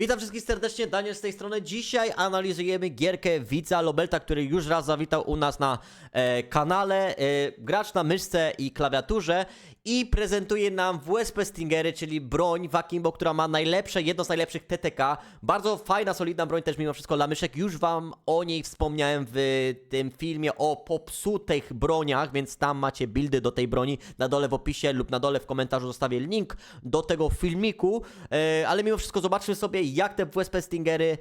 Witam wszystkich serdecznie, Daniel z tej strony. Dzisiaj analizujemy gierkę Widza Lobelta, który już raz zawitał u nas na e, kanale. E, gracz na myszce i klawiaturze i prezentuje nam WSP Stingery, czyli broń Wakimbo, która ma najlepsze, jedno z najlepszych TTK. Bardzo fajna, solidna broń też mimo wszystko dla myszek. Już wam o niej wspomniałem w tym filmie o popsutych broniach, więc tam macie buildy do tej broni na dole w opisie lub na dole w komentarzu zostawię link do tego filmiku, e, ale mimo wszystko zobaczmy sobie jak te WSP Stingery e,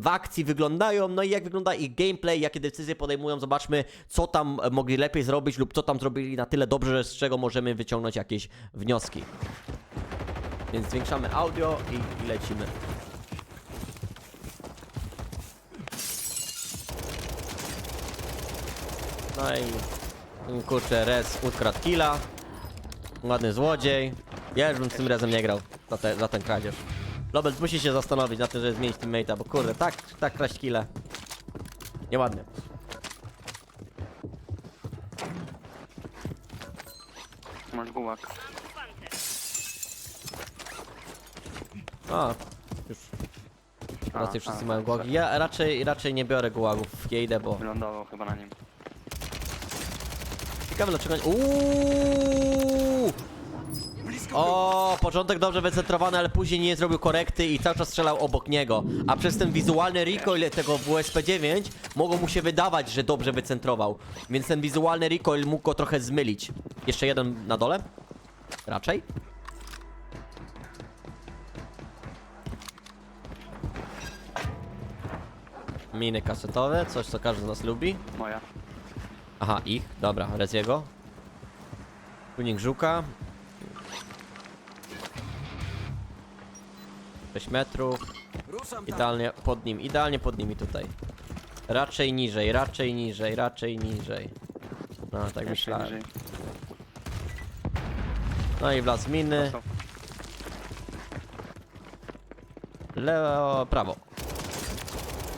w akcji wyglądają, no i jak wygląda ich gameplay, jakie decyzje podejmują, zobaczmy co tam mogli lepiej zrobić lub co tam zrobili na tyle dobrze, że z czego możemy wyciągnąć jakieś wnioski. Więc zwiększamy audio i, i lecimy. No i kurczę, Res ukradł killa. Ładny złodziej. Ja już bym z tym razem nie grał za, te, za ten kradzież. Lobelt musi się zastanowić na tym, żeby zmienić teammate'a, bo kurde, tak, tak kraść kile. Nieładnie. Masz gułak. A, już. A, wszyscy mają głagi. Ja raczej, raczej nie biorę gułagów, nie idę, bo... Wylądował chyba na nim. Ciekawe dlaczego nie... Uuuu! O, początek dobrze wycentrowany, ale później nie zrobił korekty i cały czas strzelał obok niego. A przez ten wizualny recoil tego WSP-9 mogło mu się wydawać, że dobrze wycentrował. Więc ten wizualny recoil mógł go trochę zmylić. Jeszcze jeden na dole? Raczej? Miny kasetowe, coś co każdy z nas lubi. Moja. Aha, ich, dobra, Reziego. Tunik żuka. 6 metrów. Idealnie pod nim, idealnie pod nimi tutaj. Raczej niżej, raczej niżej, raczej niżej. No, tak myślałem. No i wlazł miny. Lewo, prawo.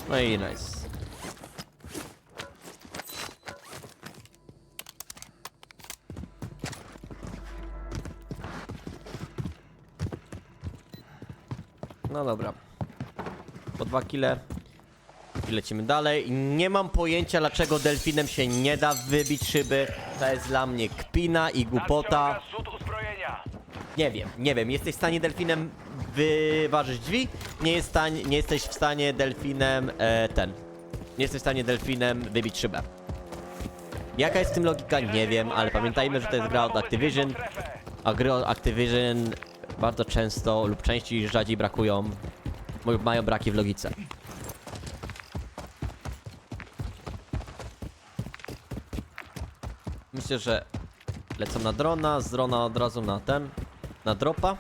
No i nice. No dobra. Po dwa kile. I lecimy dalej. Nie mam pojęcia dlaczego delfinem się nie da wybić szyby. To jest dla mnie kpina i głupota. Nadciąga zrzut uzbrojenia. Nie wiem, nie wiem. Jesteś w stanie delfinem wyważyć drzwi? Nie, jest stań, nie jesteś w stanie delfinem e, ten. Nie jesteś w stanie delfinem wybić szybę. Jaka jest w tym logika? Nie wiem, ale pamiętajmy, że to jest gra od Activision, a gry od Activision bardzo często lub częściej rzadziej brakują, bo mają braki w logice. Myślę, że lecą na drona, z drona od razu na ten, na dropa.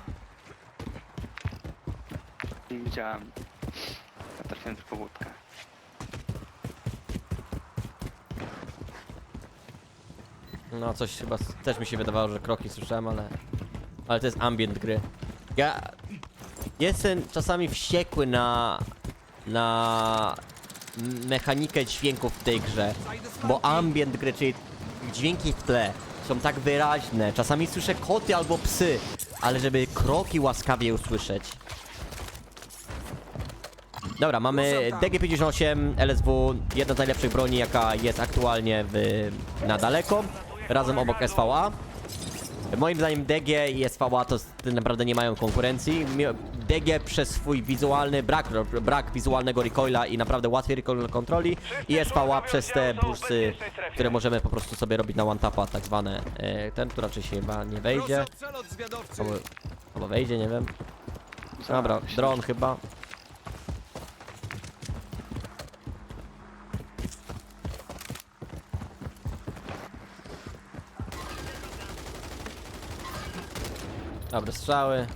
Widziałem. Ja trafiłem tylko łódkę. No coś chyba też mi się wydawało, że kroki słyszałem, ale... Ale to jest ambient gry. Ja jestem czasami wściekły na... na... mechanikę dźwięków w tej grze. Bo ambient gry, czyli dźwięki w tle są tak wyraźne. Czasami słyszę koty albo psy, ale żeby kroki łaskawie usłyszeć. Dobra, mamy DG58 LSW, jedna z najlepszych broni, jaka jest aktualnie w, na daleko, razem obok SVA. Moim zdaniem DG i SVA to s- naprawdę nie mają konkurencji. DG przez swój wizualny brak, brak wizualnego recoila i naprawdę łatwiej recoil kontroli i SVA przez te bursy, które możemy po prostu sobie robić na one tapa, tak zwane. E, Ten, tu raczej się chyba nie wejdzie. Albo, albo wejdzie, nie wiem. Dobra, dron chyba. Dobre strzały.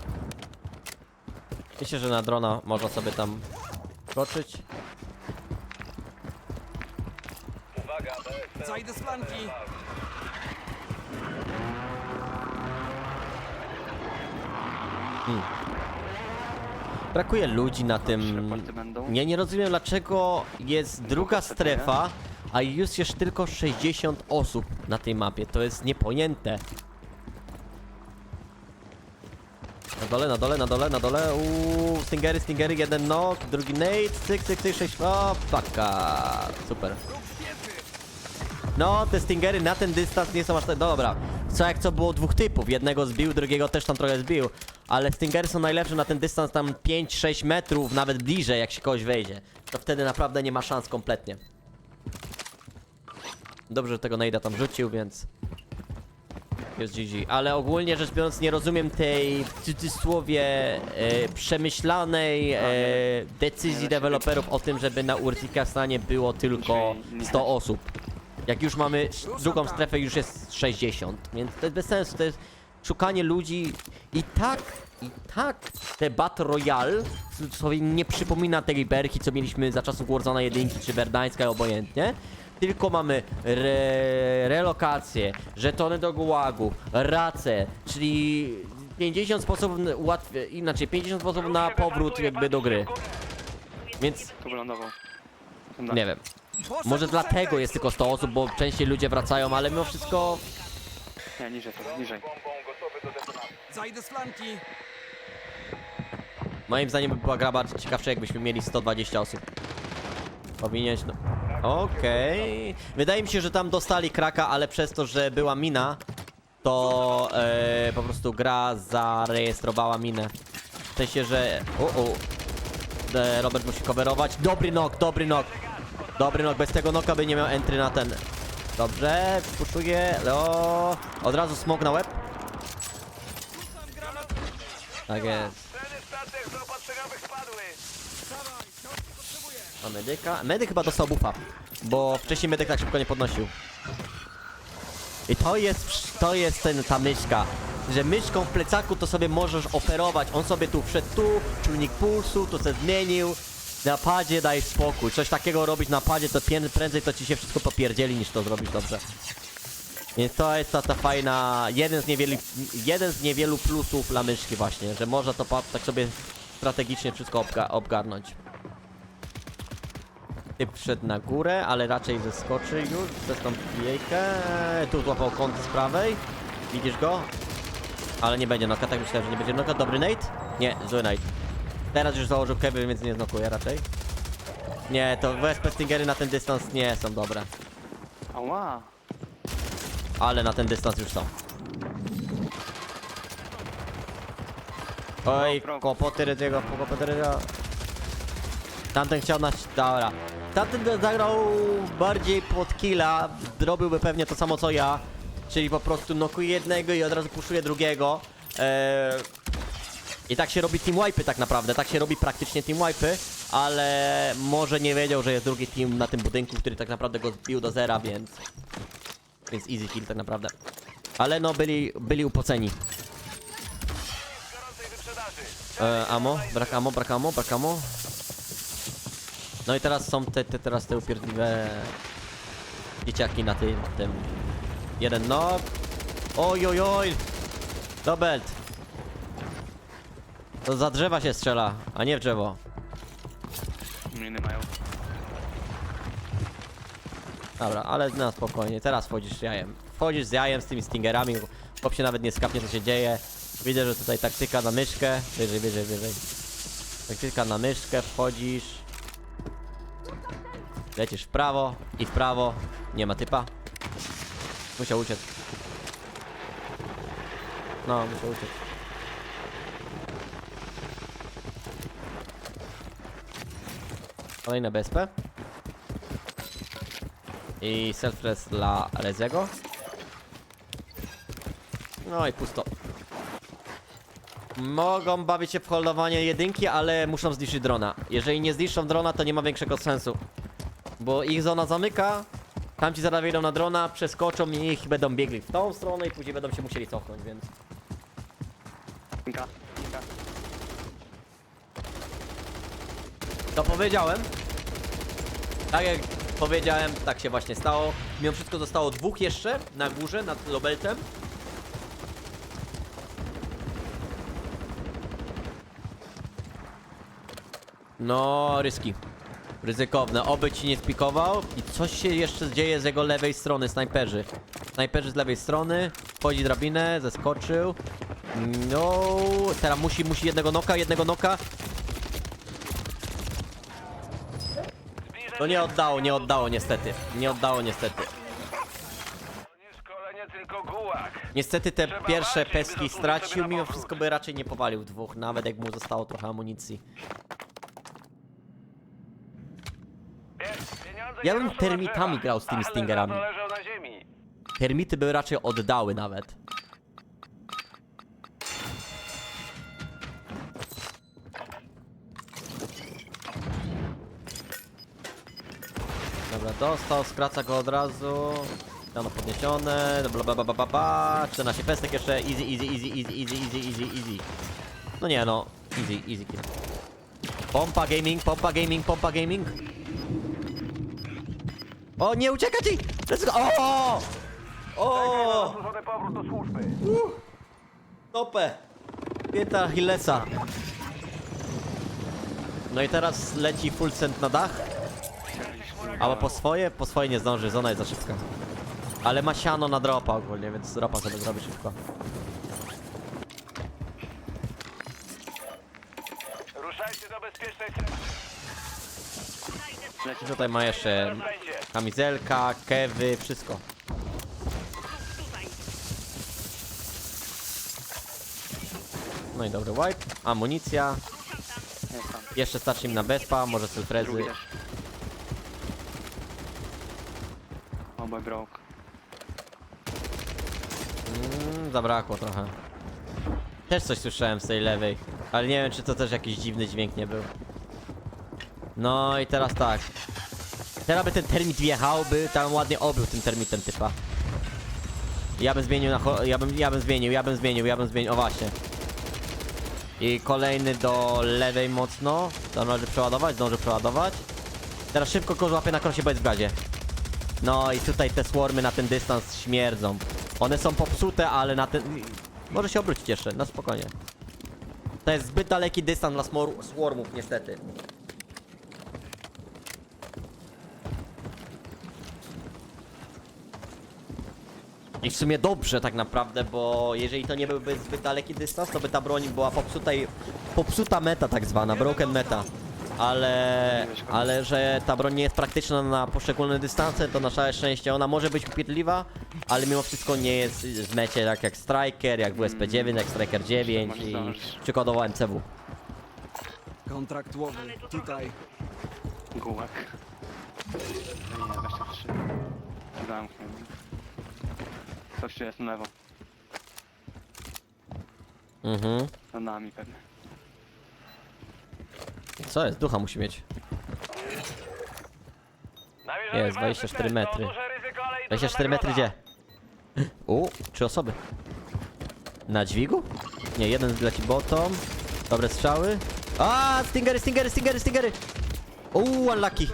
Myślę, że na drona można sobie tam skoczyć. Uwaga. Zajdę z flanki. Brakuje ludzi na tym. Nie, nie rozumiem dlaczego jest druga strefa, a już jest tylko 60 osób na tej mapie. To jest niepojęte. Dole, na dole, na dole, na dole. Uuu, stingery, stingery, jeden knock, drugi nade, cyk, cyk, cyk, sześć, o, paka. Super. No, te stingery na ten dystans nie są aż tak... Dobra, co jak co było dwóch typów, jednego zbił, drugiego też tam trochę zbił. Ale stingery są najlepsze na ten dystans tam 5-6 metrów, nawet bliżej jak się kogoś wejdzie. To wtedy naprawdę nie ma szans kompletnie. Dobrze, że tego Nejda tam rzucił, więc... Jest GG. Ale ogólnie rzecz biorąc nie rozumiem tej w cudzysłowie e, przemyślanej e, decyzji deweloperów o tym, żeby na Urtikastanie było tylko 100 osób. Jak już mamy drugą strefę już jest 60, więc to jest bez sensu, to jest szukanie ludzi i tak, i tak te Battle Royale sobie nie przypomina tej berki, co mieliśmy za czasów Warzona jedynki czy Verdańska obojętnie, tylko mamy re relokacje, żetony do gułagu, race, czyli 50 sposobów na, łatw- inaczej 50 sposobów na powrót jakby do gry, więc wylądował. nie wiem. Może dlatego jest tylko 100 osób, bo częściej ludzie wracają, ale mimo wszystko Nie, niżej, to, niżej. Zajdę z flanki. moim zdaniem by była gra bardziej ciekawsza, jakbyśmy mieli 120 osób. Powinieneś, no. Okej. Wydaje mi się, że tam dostali kraka, ale przez to, że była mina, to e, po prostu gra zarejestrowała minę. W sensie, że... O, o. E, Robert musi coverować. Dobry knock, dobry knock. Dobry knock, bez tego knocka by nie miał entry na ten. Dobrze, puszuję. O, od razu smok na łeb. Tak jest. Ceny spadły. Ma medyka. Medyk chyba dostał buffa, bo wcześniej medyk tak szybko nie podnosił. I to jest, to jest ten, ta myszka, że myszką w plecaku to sobie możesz operować. On sobie tu wszedł tu, czujnik pulsu, tu se zmienił. Na padzie daj spokój. Coś takiego robić na padzie, to prędzej to ci się wszystko popierdzieli niż to zrobić dobrze. Więc to jest ta, ta fajna, jeden z, niewielu, jeden z niewielu plusów dla myszki właśnie, że można to tak sobie strategicznie wszystko obga obgarnąć. Typ wszedł na górę, ale raczej zeskoczy już przez tą pijejkę. Tu złapał kąt z prawej. Widzisz go? Ale nie będzie noka, tak myślałem, że nie będzie noka. Dobry Nate? Nie, zły Nate. Teraz już założył Kevin, więc nie znokuje raczej. Nie, to WSP Stingery na ten dystans nie są dobre. Ała! Ale na ten dystans już są. Oj, pro- kłopoty Redziego, kłopoty Redziego. Tamten chciał nas... Dobra. Tamten zagrał bardziej pod killa, robiłby pewnie to samo co ja. Czyli po prostu nokuje jednego i od razu puszuje drugiego. Eee, I tak się robi team wipe'y tak naprawdę, tak się robi praktycznie team wipe'y, ale może nie wiedział, że jest drugi team na tym budynku, który tak naprawdę go zbił do zera, więc... Więc easy kill tak naprawdę. Ale no byli, byli upoceni. E, amo, brak amo, brak amo, brak amo. No i teraz są te, te teraz te upierdliwe dzieciaki na tym, tym. Jeden knock. Oj, oj, oj. Dobelt. To za drzewa się strzela, a nie w drzewo. Miny mają. Dobra, ale na spokojnie, teraz wchodzisz z jajem. Wchodzisz z jajem, z tymi stingerami, chłop się nawet nie skapnie co się dzieje. Widzę, że tutaj taktyka na myszkę. Wyżej, wyżej, wyżej. Taktyka na myszkę, wchodzisz. Lecisz w prawo i w prawo. Nie ma typa. Musiał uciec. No, musiał uciec. Kolejne BSP. I self-res dla Reziego. No i pusto. Mogą bawić się w holdowanie jedynki, ale muszą zniszczyć drona. Jeżeli nie zniszczą drona, to nie ma większego sensu. Bo ich zona zamyka, tamci zaraz wejdą na drona, przeskoczą i ich będą biegli w tą stronę i później będą się musieli cofnąć, więc... Pinka, pinka. To powiedziałem. Tak jak powiedziałem, tak się właśnie stało. Mimo wszystko zostało dwóch jeszcze na górze, nad Lobeltem. No, ryski. Ryzykowne. Oby ci nie spikował. I coś się jeszcze dzieje z jego lewej strony, snajperzy. Snajperzy z lewej strony. Wchodzi drabinę, zeskoczył. No, teraz musi, musi jednego noka, jednego noka. No nie oddało, nie oddało niestety. Nie oddało niestety. Niestety te pierwsze peski stracił, mimo wszystko by raczej nie powalił dwóch, nawet jak mu zostało trochę amunicji. Jest, pieniądze Ja bym termitami grał z tymi Stingerami. Termity by raczej oddały nawet. Dobra, dostał, skraca go od razu. Rano podniesione, bla bla bla bla bla. 14 pestek jeszcze, easy, easy, easy, easy, easy, easy, easy, easy. No nie no, easy, easy kill. Pompa gaming, pompa gaming, pompa gaming. O, nie ucieka ci! Let's go! O! O! Zasłużony powrót do służby. Topę! Pięta Achillesa. No i teraz leci full cent na dach. Ale po swoje? Po swoje nie zdąży, zona jest za szybka. Ale ma siano na dropa ogólnie, więc dropa sobie zrobi szybko. Ruszajcie do bezpiecznej strefy. I tutaj ma jeszcze. Kamizelka, kewy, wszystko. No i dobry wipe, amunicja. Jest tam. Jeszcze starczy im na bezpa, może Drugi selfrezy. też. Obaj broke. Mm, zabrakło trochę. Też coś słyszałem z tej lewej, ale nie wiem czy to też jakiś dziwny dźwięk nie był. No i teraz tak. Teraz by ten termit wjechał, by tam ładnie obył tym termitem typa. Ja bym zmienił na ja bym, ja bym zmienił, ja bym zmienił, ja bym zmienił, o właśnie. I kolejny do lewej mocno. Zdąży przeładować, zdąży przeładować. Teraz szybko go złapię na krosie, bo jest w gazie. No i tutaj te swarmy na ten dystans śmierdzą. One są popsute, ale na ten... Może się obrócić jeszcze, na spokojnie. To jest zbyt daleki dystans dla swarmów, niestety. I w sumie dobrze tak naprawdę, bo jeżeli to nie byłby zbyt daleki dystans, to by ta broń była popsuta i... Popsuta meta tak zwana, broken meta. Ale... Ale że ta broń nie jest praktyczna na poszczególne dystanse, to na całe szczęście ona może być upierdliwa, ale mimo wszystko nie jest w mecie tak jak Striker, jak WSP-9, jak Striker 9 Może i przykładowo MCW. Kontraktowy, tutaj. Gułak. Nie, trzy. Zamknę. Tu jest na lewo. Mhm. Za nami pewnie. Co jest? Ducha musi mieć. Jest, walczy 24 też, to metry. duże ryzyko, ale i duża 24 metry nagroda. gdzie? U, trzy osoby. Na dźwigu? Nie, jeden leci bottom. Dobre strzały. A, stingery, stingery, stingery, stingery! Uuu, unlucky.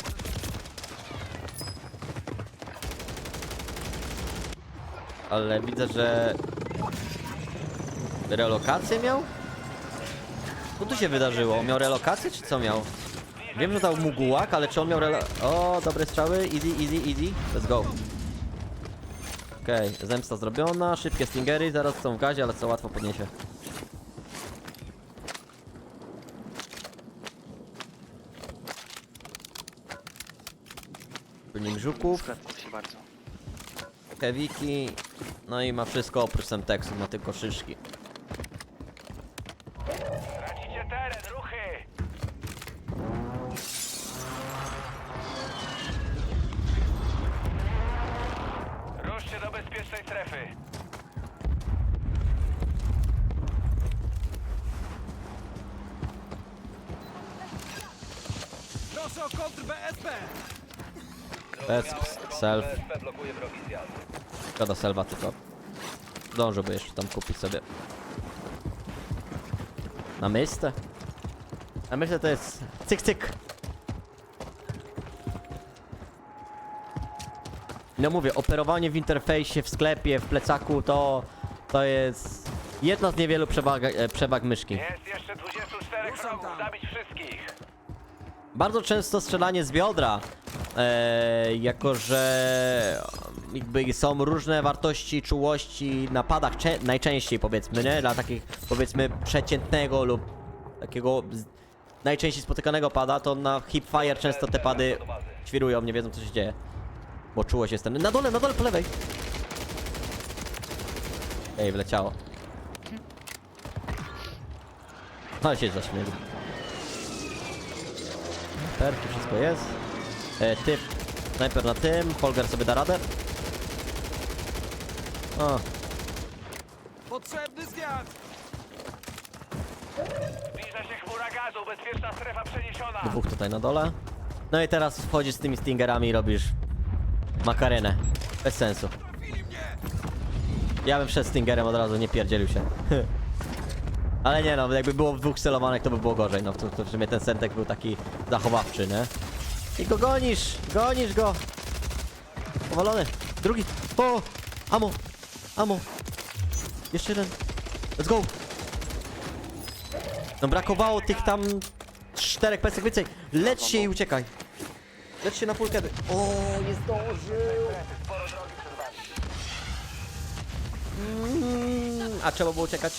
Ale widzę, że... Relokację miał? Co tu się wydarzyło? Miał relokację, czy co miał? Wiem, że dał mu gułak, ale czy on miał relo... O, dobre strzały, easy, easy, easy. Let's go. Okej, zemsta zrobiona, szybkie stingery, zaraz są w gazie, ale co łatwo podniesie. Pilnik żuków, bardzo. Kewiki, no i ma wszystko oprócz semteksu, ma tylko szyszki. Bez self, szkoda selwa tylko. Zdążyłby jeszcze tam kupić sobie. Na myślę? Na myślę to jest cyk cyk. No mówię, operowanie w interfejsie, w sklepie, w plecaku to, to jest jedna z niewielu przewag, e, przewag myszki. Jest jeszcze 24 Ruszam wrogów, tam. zabić wszystkich. Bardzo często strzelanie z biodra e, jako że jakby są różne wartości czułości na padach, najczęściej powiedzmy, nie? Dla takich powiedzmy przeciętnego lub takiego najczęściej spotykanego pada, to na hipfire często te pady świrują, nie wiedzą co się dzieje. Bo czułość jest ten. Na dole, na dole po lewej! Ej, wleciało. Ale się zaśmieli. Perki, wszystko jest. E, typ, snajper na tym, Holger sobie da radę. O, Potrzebny zwiat! Zbliża się chmura gazu, bezpieczna strefa przeniesiona. dwóch tutaj na dole. No i teraz wchodzisz z tymi stingerami i robisz makarenę. Bez sensu. Ja bym przed stingerem od razu nie pierdzielił się. Ale nie no, jakby było dwóch celowanych, to by było gorzej. No to w sumie ten sentek był taki zachowawczy, nie? I go gonisz! Gonisz go! Powalony! Drugi! O! Amo! Amo! Jeszcze jeden! Let's go! No brakowało tych tam czterech pesek więcej. Lecz się i uciekaj. Lecz się na full kiedy. O, nie zdążył. Mm, a trzeba było uciekać.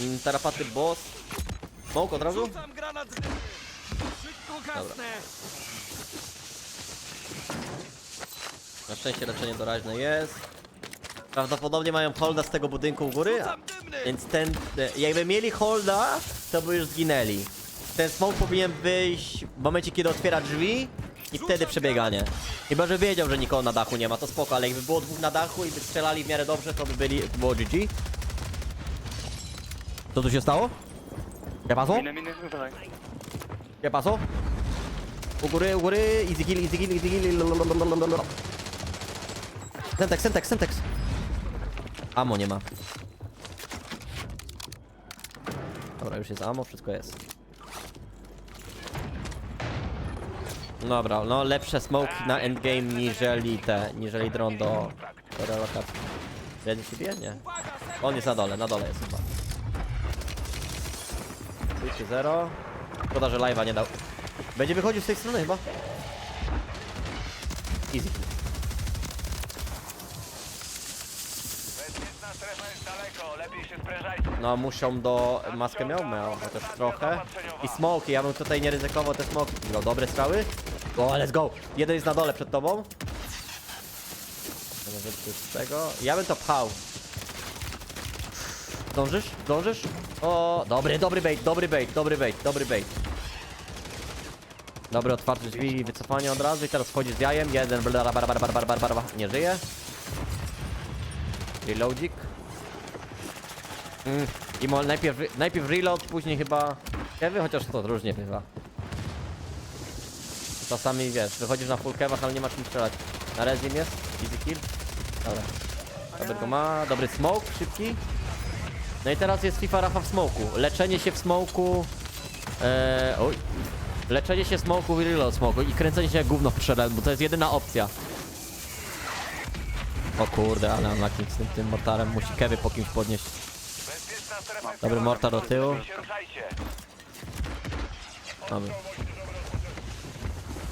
Mm, Tarapaty boss. Smoke od razu? Rzucam granat z gasnę! Na szczęście leczenie doraźne jest. Prawdopodobnie mają holda z tego budynku u góry, a- więc ten, e, jakby mieli holda, to by już zginęli. Ten smoke powinien wyjść w momencie, kiedy otwiera drzwi i wtedy przebieganie. Chyba, że wiedział, że nikogo na dachu nie ma, to spoko, ale jakby było dwóch na dachu i by strzelali w miarę dobrze, to by byli, to było GG. Co tu się stało? ¿Qué pasó? Miny, miny. U góry, u góry, easy kill, easy kill, easy kill. lalalala. Sentex, Sentex, Sentex. Amo nie ma. Dobra, już jest amo, wszystko jest. Dobra, no lepsze smoke na endgame niżeli te, niżeli dron do, do relokacji. Jeden się bije? Nie. On jest na dole, na dole jest chyba. 2-0. Szkoda, że live'a nie dał. Będzie wychodził z tej strony chyba. Easy. Bezpieczna strefa jest daleko, lepiej się sprężajcie. No muszą do... Maskę miał? Miał, chociaż trochę. I smoki, ja bym tutaj nie ryzykował te smoki. No dobre strzały. O, let's go! Jeden jest na dole przed tobą. Może z tego. Ja bym to pchał. Dążysz? Dążysz? O, dobry, dobry bait, dobry bait, dobry bait, dobry bait. Dobry, otwarte drzwi i wycofanie od razu i teraz wchodzi z jajem. Jeden, blera, bar, bar, bar, bar, bar, bar, bar. Nie żyje. Reloadzik. Mm. I mo najpierw, najpierw reload, później chyba... Kewy, chociaż to różnie bywa. Czasami, wiesz, wychodzisz na full kewach, ale nie masz kim strzelać. Na rezim jest, easy kill. Dobra. Dobry go ma, dobry smoke, szybki. No i teraz jest FIFA Rafa w smoku. Leczenie się w smoku. Eee, oj, Leczenie się smoku i reload smoku. I kręcenie się jak gówno w przelem, bo to jest jedyna opcja. O kurde, ale unlucky z tym, tym mortarem musi kewy po kimś podnieść. Dobry mortar do tyłu. Mamy.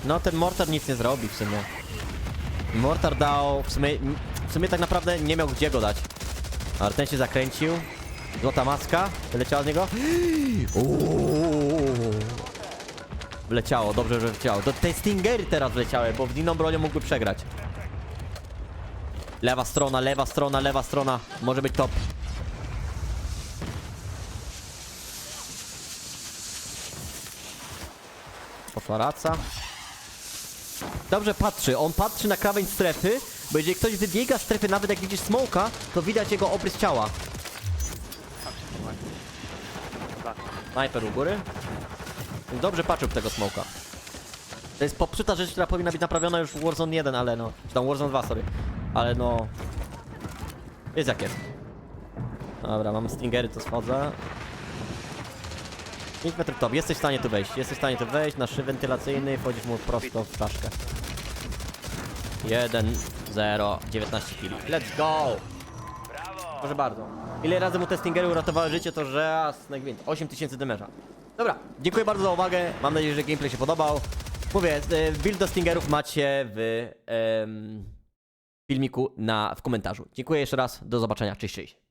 No ten mortar nic nie zrobi w sumie. Mortar dał, w sumie, w sumie tak naprawdę nie miał gdzie go dać. Ale ten się zakręcił. Złota maska, wyleciała z niego. Uuu. Wleciało, dobrze, że wleciało. To te Stingery teraz wleciały, bo w inną bronią mógłby przegrać. Lewa strona, lewa strona, lewa strona. Może być top. Poszła raca. Dobrze patrzy, on patrzy na krawędź strefy, bo jeżeli ktoś wybiega z strefy, nawet jak widzisz smoka, to widać jego obrys ciała. Sniper u góry. Dobrze patrzył w tego smoka. To jest popsuta rzecz, która powinna być naprawiona już w Warzone 1, ale no... Czy tam Warzone 2, sorry. Ale no... Jest jak jest. Dobra, mam stingery, to schodzę. 5 metrów top, jesteś w stanie tu wejść, jesteś w stanie tu wejść, na szyb wentylacyjny, wchodzisz mu prosto w czaszkę. 1, 0, 19 kg. Let's go! Proszę bardzo. Ile razy mu te stingery uratowały życie, to raz najwięcej. 8000 demerza. Dobra, dziękuję bardzo za uwagę. Mam nadzieję, że gameplay się podobał. Mówię, e, build do Stingerów macie w em, filmiku na, w komentarzu. Dziękuję jeszcze raz, do zobaczenia, cześć, cześć.